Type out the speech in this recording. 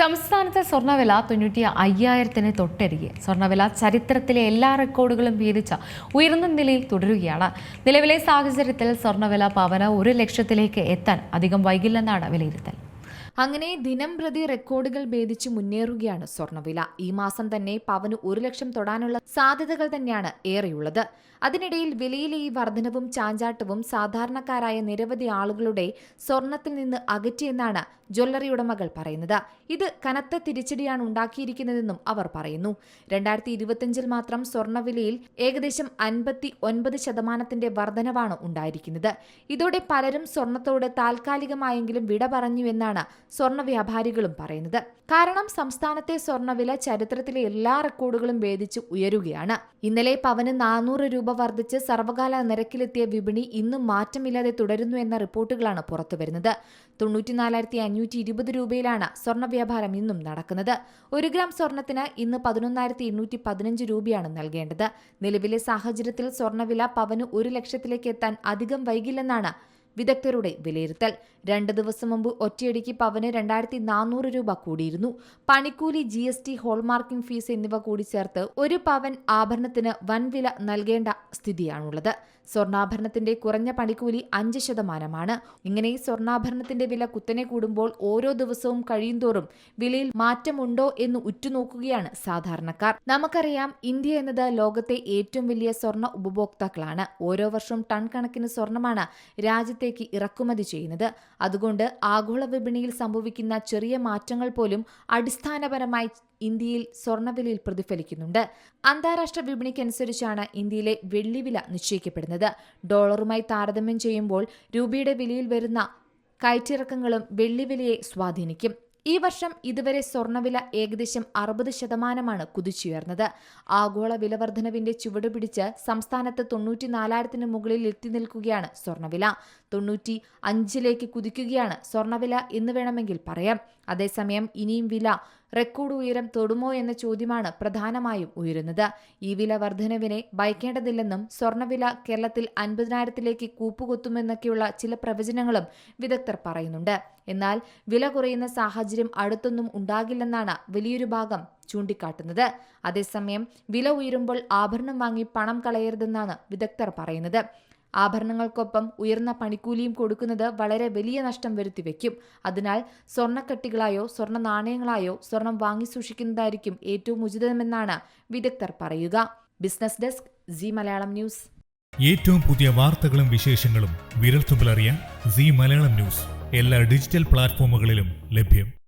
സംസ്ഥാനത്തെ സ്വർണവില തൊണ്ണൂറ്റി അയ്യായിരത്തിന് തൊട്ടരികെ. സ്വർണവില ചരിത്രത്തിലെ എല്ലാ റെക്കോർഡുകളും ഭേദിച്ച ഉയർന്ന നിലയിൽ തുടരുകയാണ്. നിലവിലെ സാഹചര്യത്തിൽ സ്വർണവില പവന ഒരു ലക്ഷത്തിലേക്ക് എത്താൻ അധികം വൈകില്ലെന്നാണ് വിലയിരുത്തൽ. അങ്ങനെ ദിനം പ്രതി റെക്കോർഡുകൾ ഭേദിച്ച് മുന്നേറുകയാണ് സ്വർണവില. ഈ മാസം തന്നെ പവന് ഒരു ലക്ഷം തൊടാനുള്ള സാധ്യതകൾ തന്നെയാണ് ഏറെയുള്ളത്. അതിനിടയിൽ വിലയിലെ ഈ വർധനവും ചാഞ്ചാട്ടവും സാധാരണക്കാരായ നിരവധി ആളുകളുടെ സ്വർണത്തിൽ നിന്ന് അകറ്റിയെന്നാണ് ജ്വല്ലറി ഉടമകൾ പറയുന്നത്. ഇത് കനത്ത തിരിച്ചടിയാണ് ഉണ്ടാക്കിയിരിക്കുന്നതെന്നും അവർ പറയുന്നു. രണ്ടായിരത്തി ഇരുപത്തിയഞ്ചിൽ മാത്രം സ്വർണവിലയിൽ ഏകദേശം അൻപത്തി ഒൻപത് ശതമാനത്തിന്റെ വർധനവാണ് ഉണ്ടായിരിക്കുന്നത്. ഇതോടെ പലരും സ്വർണത്തോട് താൽക്കാലികമായെങ്കിലും വിട പറഞ്ഞു എന്നാണ് സ്വർണ വ്യാപാരികളും പറയുന്നത്. കാരണം സംസ്ഥാനത്തെ സ്വർണവില ചരിത്രത്തിലെ എല്ലാ റെക്കോർഡുകളും ഭേദിച്ച് ഉയരുകയാണ്. ഇന്നലെ പവന് നാനൂറ് രൂപ വർദ്ധിച്ച് സർവകാല നിരക്കിലെത്തിയ വിപണി ഇന്നും മാറ്റമില്ലാതെ തുടരുന്നു എന്ന റിപ്പോർട്ടുകളാണ് പുറത്തുവരുന്നത്. തൊണ്ണൂറ്റിനാലായിരത്തി അഞ്ഞൂറ്റി ഇരുപത് രൂപയിലാണ് സ്വർണ വ്യാപാരം ഇന്നും നടക്കുന്നത്. ഒരു ഗ്രാം സ്വർണത്തിന് ഇന്ന് പതിനൊന്നായിരത്തി എണ്ണൂറ്റി പതിനഞ്ച് രൂപയാണ് നൽകേണ്ടത്. നിലവിലെ സാഹചര്യത്തിൽ സ്വർണവില പവന് ഒരു ലക്ഷത്തിലേക്ക് എത്താൻ അധികം വൈകില്ലെന്നാണ് വിദഗ്ധരുടെ വിലയിരുത്തൽ. രണ്ട് ദിവസം മുമ്പ് ഒറ്റയടിക്ക് പവന് രണ്ടായിരത്തി നാനൂറ് രൂപ കൂടിയിരുന്നു. പണിക്കൂലി G S T hallmarking fees എന്നിവ കൂടി ചേർത്ത് ഒരു പവൻ ആഭരണത്തിന് വൻവില നൽകേണ്ട സ്ഥിതിയാണുള്ളത്. സ്വർണാഭരണത്തിന്റെ കുറഞ്ഞ പണിക്കൂലി അഞ്ച് ശതമാനമാണ്. ഇങ്ങനെ സ്വർണാഭരണത്തിന്റെ വില കുത്തനെ കൂടുമ്പോൾ ഓരോ ദിവസവും കഴിയുന്തോറും വിലയിൽ മാറ്റമുണ്ടോ എന്ന് ഉറ്റുനോക്കുകയാണ് സാധാരണക്കാർ. നമുക്കറിയാം ഇന്ത്യ എന്നത് ലോകത്തെ ഏറ്റവും വലിയ സ്വർണ ഉപഭോക്താക്കളാണ്. ഓരോ വർഷവും ടൺ കണക്കിന് സ്വർണമാണ് രാജ്യത്തേക്ക് ഇറക്കുമതി ചെയ്യുന്നത്. അതുകൊണ്ട് ആഗോള വിപണിയിൽ സംഭവിക്കുന്ന ചെറിയ മാറ്റങ്ങൾ പോലും അടിസ്ഥാനപരമായി ഇന്ത്യയിൽ സ്വർണവിലയിൽ പ്രതിഫലിക്കുന്നുണ്ട്. അന്താരാഷ്ട്ര വിപണിക്കനുസരിച്ചാണ് ഇന്ത്യയിലെ വെള്ളിവില നിശ്ചയിക്കപ്പെടുന്നത്. ഡോളറുമായി താരതമ്യം ചെയ്യുമ്പോൾ രൂപയുടെ വിലയിൽ വരുന്ന കയറ്റിറക്കങ്ങളും വെള്ളിവിലയെ സ്വാധീനിക്കും. ഈ വർഷം ഇതുവരെ സ്വർണവില ഏകദേശം അറുപത് ശതമാനമാണ് കുതിച്ചുയർന്നത്. ആഗോള വിലവർദ്ധനവിന്റെ ചുവടുപിടിച്ച് സംസ്ഥാനത്ത് തൊണ്ണൂറ്റിനാലായിരത്തിന് മുകളിൽ എത്തി നിൽക്കുകയാണ് സ്വർണവില തൊണ്ണൂറ്റി അഞ്ചിലേക്ക് കുതിക്കുകയാണ് സ്വർണവില എന്ന് വേണമെങ്കിൽ പറയാം. അതേസമയം ഇനിയും വില റെക്കോർഡ് ഉയരം തൊടുമോ എന്ന ചോദ്യമാണ് പ്രധാനമായും ഉയരുന്നത്. ഈ വില വർധനവിനെ ഭയക്കേണ്ടതില്ലെന്നും സ്വർണവില കേരളത്തിൽ അൻപതിനായിരത്തിലേക്ക് കൂപ്പുകൊത്തുമെന്നൊക്കെയുള്ള ചില പ്രവചനങ്ങളും വിദഗ്ധർ പറയുന്നുണ്ട്. എന്നാൽ വില കുറയുന്ന സാഹചര്യം അടുത്തൊന്നും ഉണ്ടാകില്ലെന്നാണ് വലിയൊരു ഭാഗം ചൂണ്ടിക്കാട്ടുന്നത്. അതേസമയം വില ഉയരുമ്പോൾ ആഭരണം വാങ്ങി പണം കളയരുതെന്നാണ് വിദഗ്ധർ പറയുന്നത്. ആഭരണങ്ങൾക്കൊപ്പം ഉയർന്ന പണിക്കൂലിയും കൊടുക്കുന്നത് വളരെ വലിയ നഷ്ടം വരുത്തിവെക്കും അതിനാൽ സ്വർണക്കട്ടികളായോ സ്വർണ നാണയങ്ങളായോ സ്വർണം വാങ്ങി സൂക്ഷിക്കുന്നതായിരിക്കും ഏറ്റവും ഉചിതമെന്നാണ് വിദഗ്ധർ പറയുക. Business desk Zee Malayalam news. ഏറ്റവും പുതിയ വാർത്തകളും വിശേഷങ്ങളും വിരൽത്തുമ്പിലറിയാൻ സി മലയാളം ന്യൂസ്. എല്ലാ ഡിജിറ്റൽ പ്ലാറ്റ്ഫോമുകളിലും ലഭ്യം.